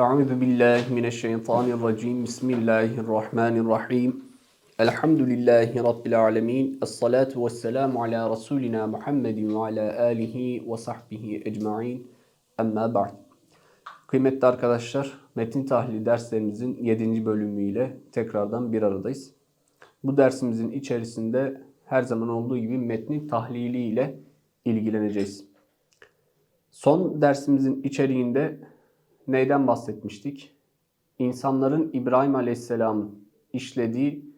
Euzu billahi mineşşeytanirracim. Bismillahirrahmanirrahim. Elhamdülillahi rabbil alamin. Essalatu vesselamu ala rasulina Muhammedin ve ala alihi ve sahbihi ecmaîn. Amma ba'd. Kıymetli arkadaşlar, metin tahlili derslerimizin 7. bölümüyle tekrardan bir aradayız. Bu dersimizin içerisinde her zaman olduğu gibi metnin tahlili ile ilgileneceğiz. Son dersimizin içeriğinde neyden bahsetmiştik? İnsanların İbrahim Aleyhisselam'ın işlediği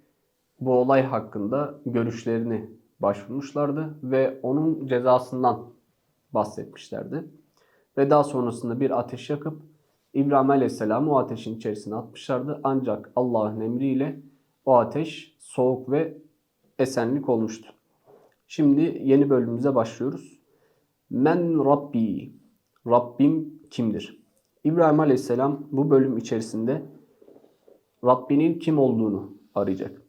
bu olay hakkında görüşlerini başvurmuşlardı ve onun cezasından bahsetmişlerdi. Ve daha sonrasında bir ateş yakıp İbrahim Aleyhisselam'ı o ateşin içerisine atmışlardı. Ancak Allah'ın emriyle o ateş soğuk ve esenlik olmuştu. Şimdi yeni bölümümüze başlıyoruz. Men Rabbi, Rabbim kimdir? İbrahim Aleyhisselam bu bölüm içerisinde Rabbinin kim olduğunu arayacak.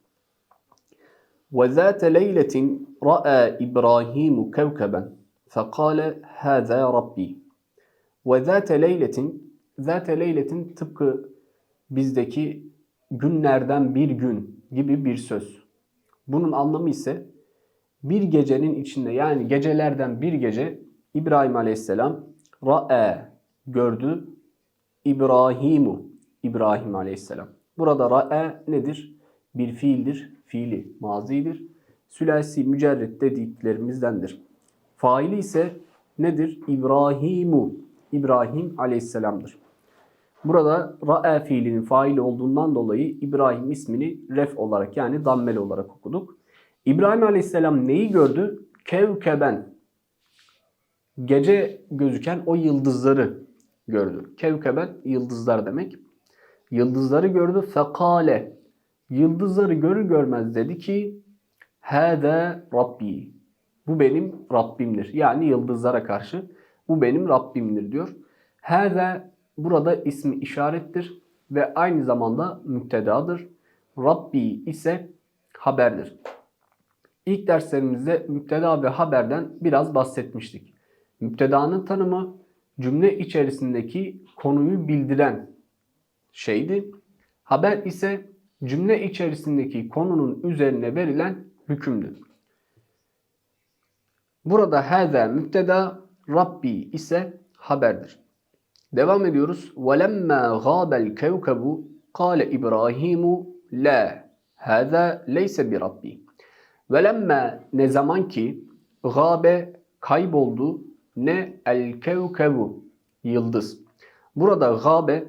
وَذَاتَ لَيْلَةٍ رَأَى إِبْرَاهِيمُ كَوْكَبًا فَقَالَ هَذَا رَبِّي وَذَاتَ لَيْلَةٍ ذَاتَ لَيْلَةٍ tıpkı bizdeki günlerden bir gün gibi bir söz. Bunun anlamı ise bir gecenin içinde yani gecelerden bir gece İbrahim Aleyhisselam ra'e gördü İbrahimu İbrahim Aleyhisselam. Burada ra'e nedir? Bir fiildir. Fiili mazidir. Sülasi mücerret dediklerimizdendir. Faili ise nedir? İbrahimu İbrahim Aleyhisselam'dır. Burada ra'e fiilinin faili olduğundan dolayı İbrahim ismini ref olarak yani dammeli olarak okuduk. İbrahim Aleyhisselam neyi gördü? Kevkeben. Gece gözüken o yıldızları gördü. Kevkeben yıldızlar demek. Yıldızları gördü. Fekale. Yıldızları görür görmez dedi ki Hâde Rabbi. Bu benim Rabbimdir. Yani yıldızlara karşı bu benim Rabbimdir diyor. Hâde burada ismi işarettir ve aynı zamanda müptedadır. Rabbi ise haberdir. İlk derslerimizde müpteda ve haberden biraz bahsetmiştik. Müptedanın tanımı cümle içerisindeki konuyu bildiren şeydi. Haber ise cümle içerisindeki konunun üzerine verilen hükümdür. Burada hâzâ müpteda, Rabbi ise haberdir. Devam ediyoruz. وَلَمَّا غَابَ الْكَوْكَبُ قَالَ İbrahimu la hâzâ leyse bi Rabbi. وَلَمَّا ne zaman ki gâbe kayboldu ne el kevkebu yıldız. Burada gâbe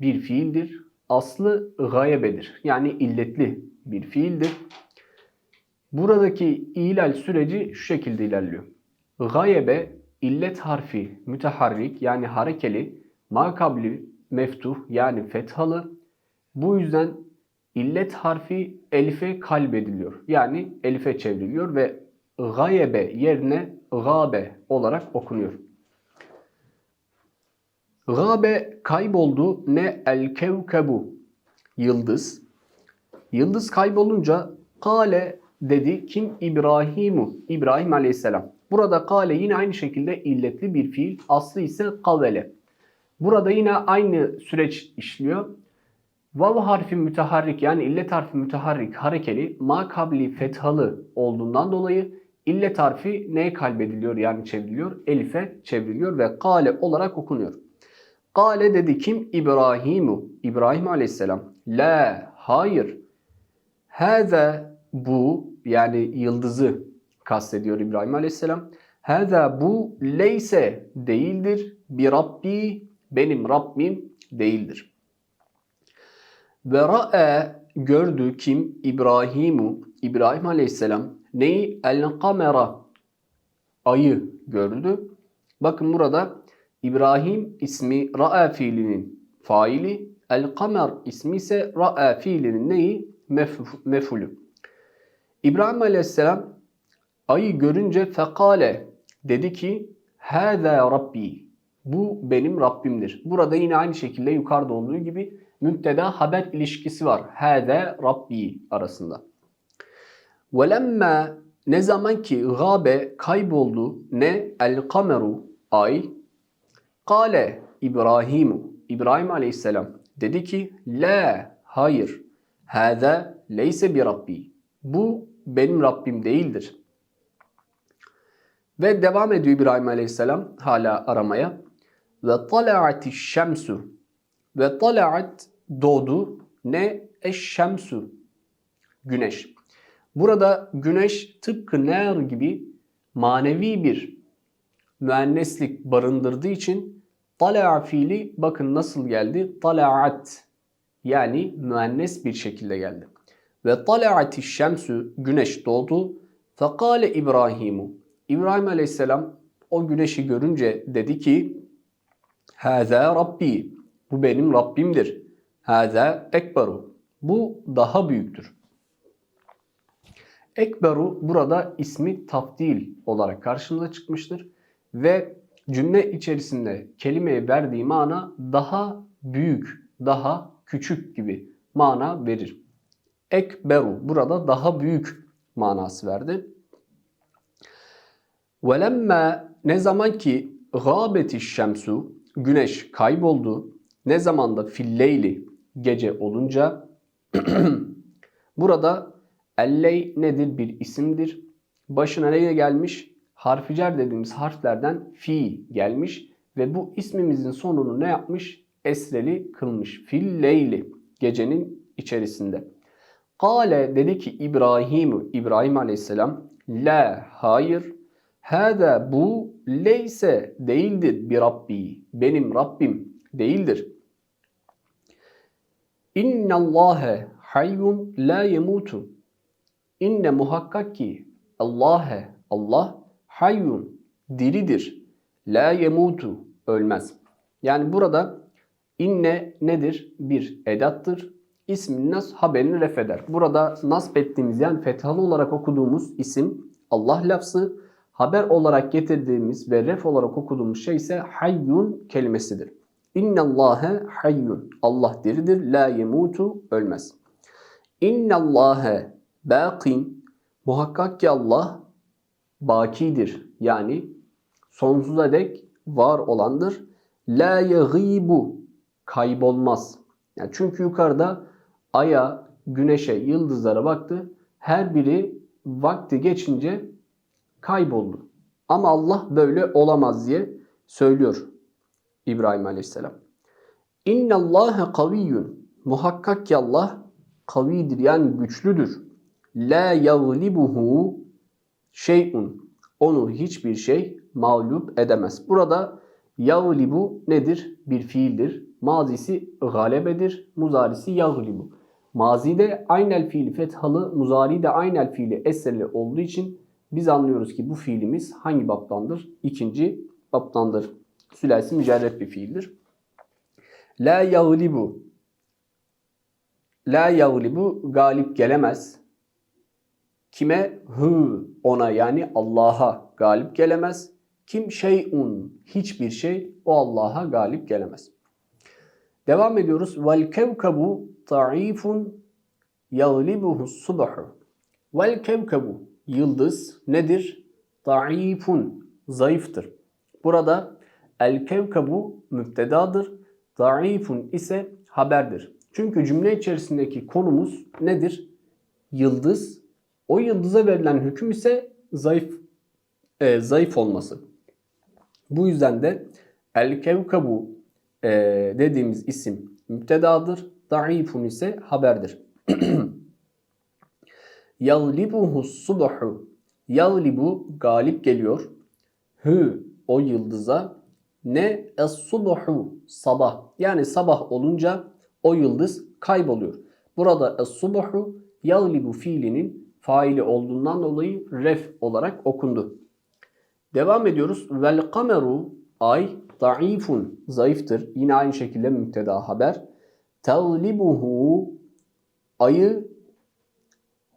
bir fiildir. Aslı gayebedir. Yani illetli bir fiildir. Buradaki ilal süreci şu şekilde ilerliyor. Gayebe illet harfi müteharrik yani harekeli makabli meftuh yani fethalı. Bu yüzden illet harfi elife kalbediliyor. Yani elife çevriliyor ve gayebe yerine gabe olarak okunuyor. Gabe kayboldu ne el kevkebu yıldız. Yıldız kaybolunca kale dedi kim İbrahimu İbrahim aleyhisselam. Burada kale yine aynı şekilde illetli bir fiil. Aslı ise kavele. Burada yine aynı süreç işliyor. Vav harfi müteharrik yani illet harfi müteharrik harekeli ma kabli fethalı olduğundan dolayı illet harfi neye kalbediliyor yani çevriliyor? Elife çevriliyor ve kale olarak okunuyor. Kale dedi kim? İbrahimu. İbrahim aleyhisselam. La hayır. Hâze bu yani yıldızı kastediyor İbrahim aleyhisselam. Hâze bu leyse değildir. Bir Rabbi benim Rabbim değildir. Ve ra'e gördü kim? İbrahimu. İbrahim aleyhisselam neyi? El kamera ayı gördü. Bakın burada İbrahim ismi ra'a fiilinin faili. El kamer ismi ise ra'a fiilinin neyi? Mef mefulü. İbrahim aleyhisselam ayı görünce fekale dedi ki Hâzâ Rabbi. Bu benim Rabbimdir. Burada yine aynı şekilde yukarıda olduğu gibi müpteda haber ilişkisi var. Hâzâ Rabbi arasında. Velemma ne zaman ki gâbe kayboldu ne el kameru ay kale İbrahimu İbrahim aleyhisselam dedi ki la hayır hâzâ leyse bir Rabbi. Bu benim Rabbim değildir. Ve devam ediyor İbrahim aleyhisselam hala aramaya. Ve tala'ati şemsu. Ve tala'at doğdu. Ne? Eşşemsu. Güneş. Burada güneş tıpkı ner gibi manevi bir müenneslik barındırdığı için tala'a fiili bakın nasıl geldi? Tala'at yani müennes bir şekilde geldi. Ve tala'ati şemsu güneş doğdu. Fekale İbrahimu. İbrahim aleyhisselam o güneşi görünce dedi ki Hâzâ Rabbi. Bu benim Rabbimdir. Hâzâ ekberu. Bu daha büyüktür. Ekberu burada ismi tafdil olarak karşımıza çıkmıştır. Ve cümle içerisinde kelimeye verdiği mana daha büyük, daha küçük gibi mana verir. Ekberu burada daha büyük manası verdi. Velemma ne zaman ki gâbeti şemsu güneş kayboldu. Ne zaman da filleyli gece olunca burada elley nedir? Bir isimdir. Başına ne gelmiş? Harficer dediğimiz harflerden fi gelmiş ve bu ismimizin sonunu ne yapmış? Esreli kılmış. Filleyli gecenin içerisinde. Kale dedi ki İbrahim İbrahim Aleyhisselam la hayır Hâdâ bu leyse değildir bir Rabbi. Benim Rabbim değildir. İnne Allâhe hayyun la yemutu. İnne muhakkak ki Allâhe Allah hayyun diridir. La yemutu ölmez. Yani burada inne nedir? Bir edattır. İsmin nas haberini ref eder. Burada nasp ettiğimiz yani fethalı olarak okuduğumuz isim Allah lafzı haber olarak getirdiğimiz ve ref olarak okuduğumuz şey ise hayyun kelimesidir. İnnallâhe hayyun. Allah diridir. La yemutu ölmez. İnnallâhe bâkin. Muhakkak ki Allah bakidir. Yani sonsuza dek var olandır. La yegîbu. Kaybolmaz. Yani çünkü yukarıda aya, güneşe, yıldızlara baktı. Her biri vakti geçince kayboldu. Ama Allah böyle olamaz diye söylüyor İbrahim Aleyhisselam. İnna Allahe kaviyyun. Muhakkak ki Allah kavidir yani güçlüdür. La yaglibuhu şey'un. Onu hiçbir şey mağlup edemez. Burada yaglibu nedir? Bir fiildir. Mazisi galebedir. Muzarisi yaglibu. Mazide aynel fiili fethalı, muzari de aynel fiili eserli olduğu için biz anlıyoruz ki bu fiilimiz hangi baptandır? İkinci baptandır. Sülasi mücerret bir fiildir. La yaglibu. La yaglibu galip gelemez. Kime? Hı ona yani Allah'a galip gelemez. Kim şeyun hiçbir şey o Allah'a galip gelemez. Devam ediyoruz. Vel kevkebu ta'ifun yaglibuhu subhu. Vel kevkebu yıldız nedir? Da'ifun, zayıftır. Burada el kevkabu müptedadır. Da'ifun ise haberdir. Çünkü cümle içerisindeki konumuz nedir? Yıldız. O yıldıza verilen hüküm ise zayıf e, zayıf olması. Bu yüzden de el kevkabu e, dediğimiz isim müptedadır. Da'ifun ise haberdir. Yaglibuhu subhu. Yaglibu galip geliyor. Hü o yıldıza. Ne es subhu sabah. Yani sabah olunca o yıldız kayboluyor. Burada es subhu yaglibu fiilinin faili olduğundan dolayı ref olarak okundu. Devam ediyoruz. Vel kameru ay daifun zayıftır. Yine aynı şekilde müpteda haber. Tevlibuhu ayı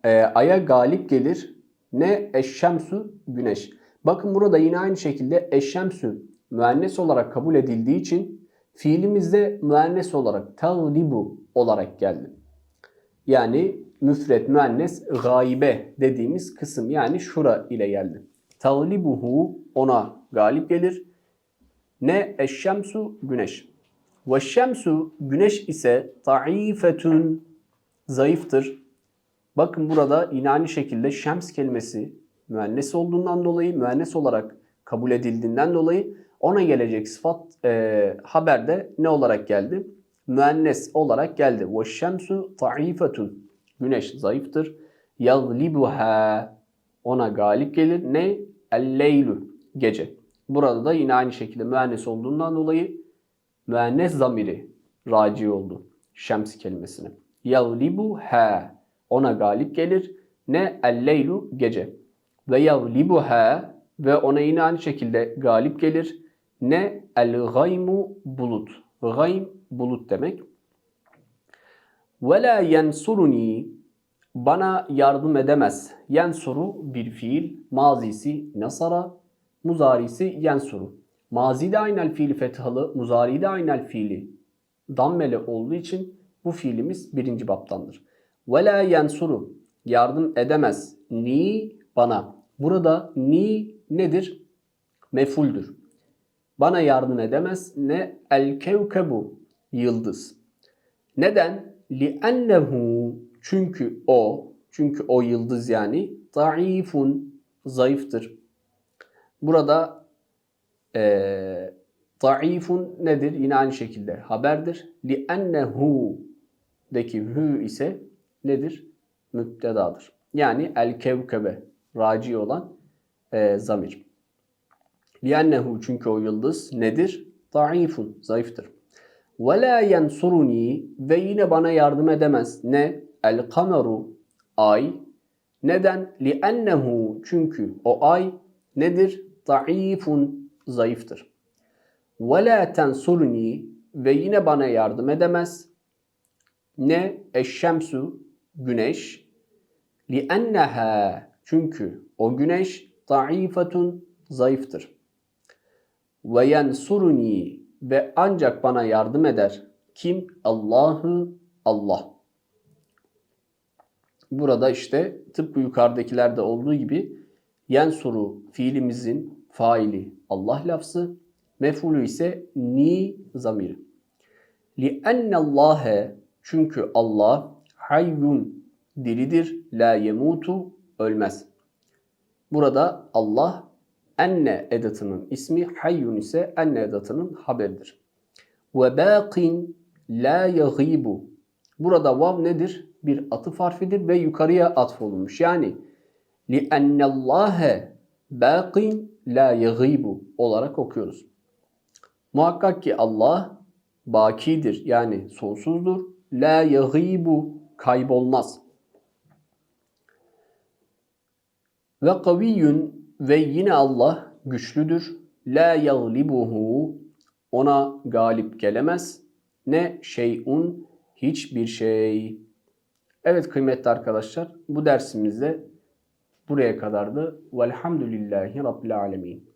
e, aya galip gelir. Ne? Eşşemsu güneş. Bakın burada yine aynı şekilde eşşemsu müennes olarak kabul edildiği için fiilimizde müennes olarak tağlibu olarak geldi. Yani müfret müennes gaibe dediğimiz kısım yani şura ile geldi. Tağlibuhu ona galip gelir. Ne eşşemsu güneş. Ve şemsu güneş ise ta'ifetun zayıftır. Bakın burada yine aynı şekilde şems kelimesi müennes olduğundan dolayı, müennes olarak kabul edildiğinden dolayı ona gelecek sıfat e, haberde ne olarak geldi? Müennes olarak geldi. Ve şemsu ta'ifetun. Güneş zayıftır. Yaglibuha. Ona galip gelir. Ne? El-leylu. Gece. Burada da yine aynı şekilde müennes olduğundan dolayı müennes zamiri raci oldu. Şems kelimesine. Yaglibuha. Ona galip gelir. Ne? El-leylu. Gece. Ve yaglibuha. Ve ona yine aynı şekilde galip gelir. Ne? El-gaymu bulut. Gaym bulut demek. Ve la yensuruni bana yardım edemez. Yensuru bir fiil, mazisi nasara, muzarisi yensuru. Mazide aynel fiili fethalı, muzaride aynel fiili dammeli olduğu için bu fiilimiz birinci baptandır. Ve la yensuru yardım edemez. Ni bana. Burada ni nedir? Mefuldür. Bana yardım edemez. Ne? El kevkebu. Yıldız. Neden? لِأَنَّهُ Çünkü o, çünkü o yıldız yani zayıfun, zayıftır. Burada e, zayıfun nedir? Yine aynı şekilde haberdir. لِأَنَّهُ deki hü ise nedir? Müptedadır. Yani el kevkebe raci olan e, zamir. لِأَنَّهُ çünkü o yıldız nedir? Zayıfun, zayıftır. Ve la yensuruni ve yine bana yardım edemez. Ne? El kameru ay. Neden? Li ennehu çünkü o ay nedir? Zayıfun zayıftır. Ve la tensurni ve yine bana yardım edemez. Ne? Eşşemsu güneş. Li enneha çünkü o güneş zayıfetun zayıftır. Ve yensurni ve ancak bana yardım eder. Kim? Allah'ı Allah. Burada işte tıpkı yukarıdakilerde olduğu gibi yensuru fiilimizin faili Allah lafzı, mefulü ise ni zamiri. لِأَنَّ اللّٰهَ Çünkü Allah hayyun diridir, la yemutu ölmez. Burada Allah enne edatının ismi, hayyun ise enne edatının haberidir. Ve baqin la yaghibu. Burada vav nedir? Bir atıf harfidir ve yukarıya atf olunmuş. Yani li ennallâhe baqin la yaghibu olarak okuyoruz. Muhakkak ki Allah bakidir yani sonsuzdur. La yaghibu kaybolmaz. Ve kaviyyun ve yine Allah güçlüdür. La yaglibuhu ona galip gelemez. Ne şeyun hiçbir şey. Evet kıymetli arkadaşlar bu dersimizde buraya kadardı. Velhamdülillahi Rabbil Alemin.